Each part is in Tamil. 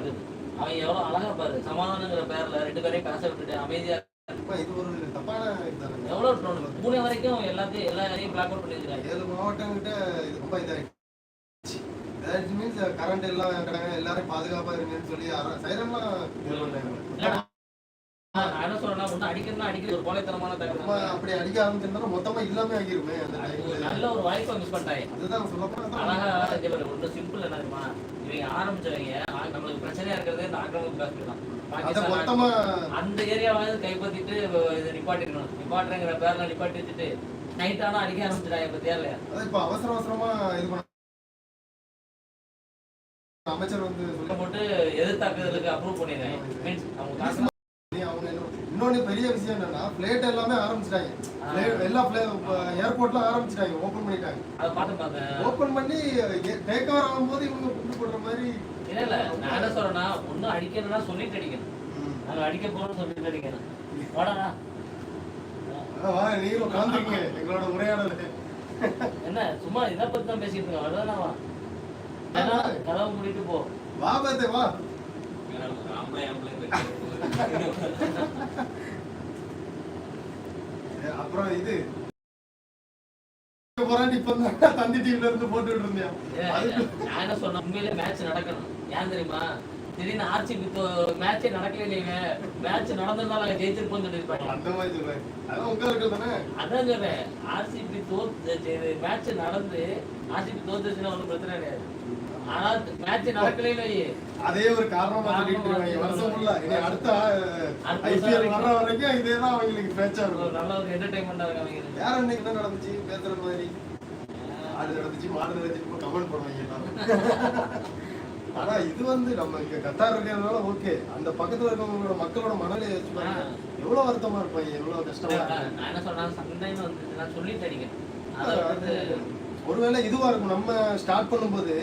நடக்குது. அவன் எவ்வளவு அழகா பாரு சமாதானங்கிற பேர்ல ரெண்டு பேரையும் பேச விட்டுட்டு அமைதியா அப்ப இது ஒரு தப்பான இதுதானே எவ்வளவு தோணுது பூனே வரைக்கும் எல்லாத்தையும் எல்லா ஏரியும் பிளாக் அவுட் பண்ணிருக்காங்க ஏழு மாவட்டம் கிட்ட இது ரொம்ப மீன்ஸ் கரண்ட் எல்லாம் கிடங்க எல்லாரும் பாதுகாப்பா இருங்கன்னு சொல்லி சைரன்லாம் அப்படி அடிக்க ஆரம்பிச்சிருந்தா மொத்தமா இல்லாம ஆகிருமே நல்ல ஒரு வாய்ப்பை மிஸ் பண்ணிட்டாங்க அதுதான் சொல்லப்போனா அழகா ஒண்ணு சிம்பிள் என்ன தெரியுமா? இவங்க ஆரம்பிச்சவங்க ஆ- நம்மளுக்கு பிரச்சனையா இருக்கிறதே இந்த ஆக்கிரமிப்பு காஷ்மீர் தான். அந்த ஏரியாவாவது கைப்பற்றிட்டு இதை நிப்பாட்டுறங்கிற பேர்ல நிப்பாட்டி வச்சுட்டு நைட் ஆனா அடிக்க ஆரம்பிச்சிட்டாங்க அது இப்ப அவசர அவசரமா இது பண்ண அமைச்சர் வந்து போட்டு எதிர்த்தாக்குதலுக்கு அப்ரூவ் பண்ணிடுறாங்க. மீன்ஸ் அவங்க என்ன- இன்னொன்னு பெரிய விஷயம் என்னன்னா பிளேட் எல்லாமே ஆரம்பிச்சிட்டாங்க. எல்லா ஏர்போர்ட்ல ஆரம்பிச்சிட்டாங்க ஓபன் பண்ணிட்டாங்க. பார்த்து ஓபன் பண்ணி டேக் ஓவர் ஆகும்போது இவங்க குண்டு போடுற மாதிரி. இல்ல இல்ல. நான் என்ன சொல்றேன்னா ஒன்னும் அடிக்கணும்னா சொல்லிட்டு அடிக்கணும். ம். நாங்க அடிக்க போறோம்னு சொல்லிட்டு அடிக்கணும். வாடா நீங்களும் கலந்துருக்கீங்க எங்களோட உரையாடல். என்ன சும்மா இதை பத்தி தான் பேசிட்டு இருக்கோம் அவ்வளவுதானா வா. கதவை மூடிட்டு போ. வா பேத்தே வா. அப்புறம் இது. தந்தி டிவில இருந்து போட்டுட்டு இருந்தேன் அதுக்கு நான் என்ன சொன்னேன்? உண்மையிலே மேட்ச் நடக்கணும். ஏன் தெரியுமா? திடீர்னு ஆர்சிபி மேட்சே நடக்கல நீங்க மேட்ச் நடந்திருந்தா நாங்க ஜெயிச்சிருப்போம் சொல்லிருப்பாங்க அந்த மாதிரி சொல்றேன். அதான் உங்களுக்கு தானே? அதான் சொல்றேன். ஆர்சிபி தோத்து மேட்ச் நடந்து ஆர்சிபி தோத்துச்சுன்னா ஒன்றும் பிரச்சனை கிடையாது. அதே ஒரு காரணமா சொல்லிட்டு வருஷம் இனி அடுத்த ஐபிஎல் வர்ற வரைக்கும் இதே தான் அவங்களுக்கு பேச்சா இருக்கும். நல்ல ஒரு என்டர்டைன்மெண்டா இருக்கு வேற இன்னைக்கு என்ன நடந்துச்சு? பேசுற மாதிரி. ஆடு நடந்துச்சு மாடு நடந்துச்சு. கமெண்ட் பண்ணுவாங்க எல்லாரும். ஆனா இது வந்து நம்ம இங்க கத்தார் இருக்கிறதுனால ஓகே அந்த பக்கத்துல இருக்கவங்களோட மக்களோட மனநிலை வச்சு பாருங்க. எவ்வளவு வருத்தமா இருப்பாங்க. எவ்வளவு கஷ்டமா நான் என்ன சொன்னா சண்டைன்னு வந்து நான் சொல்லிட்டு வந்து ஒருவேளை இதுவா இருக்கும். நம்ம ஸ்டார்ட் பண்ணும்போது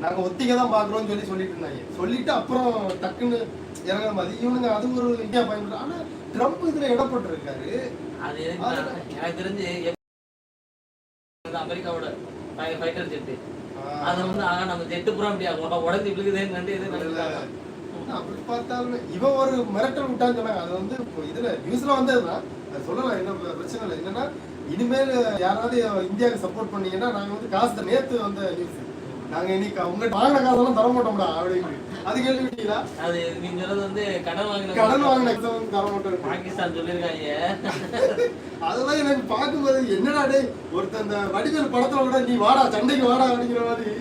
நாங்க ஒத்திகை தான் பாக்குறோம்னு சொல்லி சொல்லிட்டு இருந்தாங்க. சொல்லிட்டு அப்புறம் டக்குன்னு இறங்குற மாதிரி இவனுங்க அது ஒரு இந்தியா பயன்படுற ஆனா ட்ரம்ப் இதுல இடப்பட்டு இருக்காரு அது எனக்கு தெரிஞ்சு அமெரிக்காவோட ஃபைட்டர் ஜெட்டு. அது வந்து ஆனா நம்ம ஜெட்டு பூரா அப்படியா உடஞ்சி விழுகுதேன்னு கண்டு நினைச்சாங்க அப்படி பார்த்தாலுமே இவன் ஒரு மிரட்டல் விட்டான்னு சொன்னாங்க அது வந்து இப்போ இதுல நியூஸ்ல வந்ததுதான் அது சொல்லலாம் என்ன பிர- பிரச்சனை இல்லை. என்னன்னா இனிமேல் யாராவது இந்தியாவுக்கு சப்போர்ட் பண்ணீங்கன்னா நாங்க வந்து காசு நேத்து வந்த நியூஸ் நாங்க இன்னைக்கு உங்க வாங்கின காசெல்லாம் தர மாட்டோம்டா அப்படின்னு. அது கேள்விப்பட்டீங்களா அது நீங்க சொல்றது வந்து கடன் வாங்கின கடன் வாங்கின தர மாட்டோம். பாகிஸ்தான் சொல்லியிருக்காங்க. அதெல்லாம் எனக்கு பார்க்கும்போது என்னடா ஒருத்தன் இந்த வடிவேல் படத்துல கூட நீ வாடா சண்டைக்கு வாடா அப்படிங்கிற மாதிரி.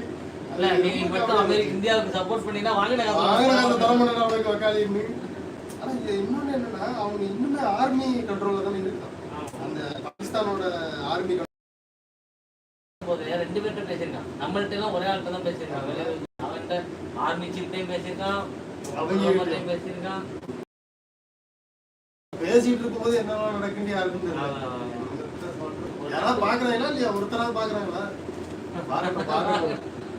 இந்தியாவுக்கு சப்போர்ட் பண்ணீங்கன்னா வாங்கின காசை தர மாட்டேன் அவனுக்கு வக்காலின்னு ஆனா இது இன்னொன்னு என்னன்னா அவங்க இன்னுமே ஆர்மி கண்ட்ரோல்ல தானே இருக்கான் அந்த பாகிஸ்தானோட ஆர்மி போது ரெண்டு பேர்கிட்ட பேசியிருக்கான் நம்மள்ட்ட எல்லாம் ஒரே ஆள்கிட்ட தான் பேசியிருக்கான் அவன்கிட்ட ஆர்மி சீஃப்டையும் பேசியிருக்கான் அவங்க பேசியிருக்கான். பேசிட்டு இருக்கும்போது என்னெல்லாம் நடக்குன்னு யாருக்கும் தெரியல. யாராவது பாக்குறாங்களா இல்லையா? ஒருத்தராவது பாக்குறாங்களா?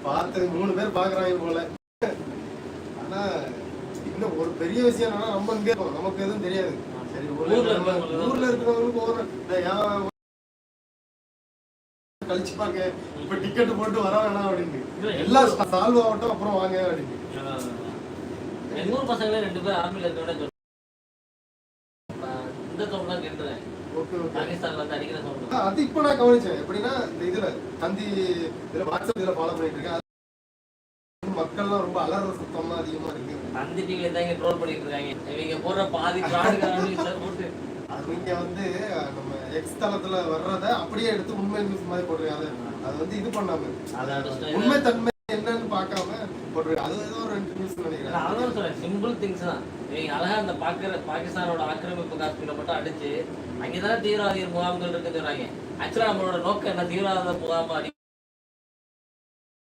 பார்த்து மூணு பேர் பாக்குறாங்க போல. ஆனா இன்னும் ஒரு பெரிய விஷயம் என்னன்னா நம்ம இங்க நமக்கு எதுவும் தெரியாது. சரி ஊர்ல இருக்கிறவங்களுக்கு ஒரு கழிச்சுப்பாங்க. இப்ப டிக்கெட் போட்டு வர வேணாம் அப்படின்னு எல்லாம் சால்வ் ஆகட்டும் அப்புறம் வாங்க அப்படின்னு. எங்க ஊர் பசங்களே ரெண்டு பேர் ஆர்மில இருக்கவன சொல்றேன் இந்த சவுண்ட் தான் கேட்டுறேன். அது இப்ப நான் கவனிச்சேன். எப்படின்னா இந்த இதுல தந்தி இதுல வாட்ஸ்அப் இதுல ஃபாலோ பண்ணிட்டு இருக்கேன். மக்கள்லாம் ரொம்ப அலற சத்தமா அதிகமா இருக்கு. தந்தி டிவில தான் இங்க ட்ரோல் பண்ணிட்டு இருக்காங்க. இவங்க போடுற பாதி போட்டு அது இங்க வந்து நம்ம எக்ஸ் தளத்துல வர்றத அப்படியே எடுத்து உண்மை நியூஸ் மாதிரி போடுறாங்க அது வந்து இது பண்ணாம உண்மை தன்மை என்னன்னு பார்க்காம போட்டுருக்காங்க. அது ஏதோ ஒரு ரெண்டு நியூஸ் நான் நினைக்கிறேன். அதான் சொல்றேன் சிம்பிள் திங்ஸ் தான். இவங்க அழகா அந்த பாக்குற பாகிஸ்தானோட ஆக்கிரமிப்பு காஷ்மீரை மட்டும் அடிச்சு அங்கதானே தீவிரவாதிகள் முகாம்கள் இருக்குன்னு சொல்றாங்க ஆக்சுவலா நம்மளோட நோக்கம் என்ன? தீவிரவாத முகாம் அடி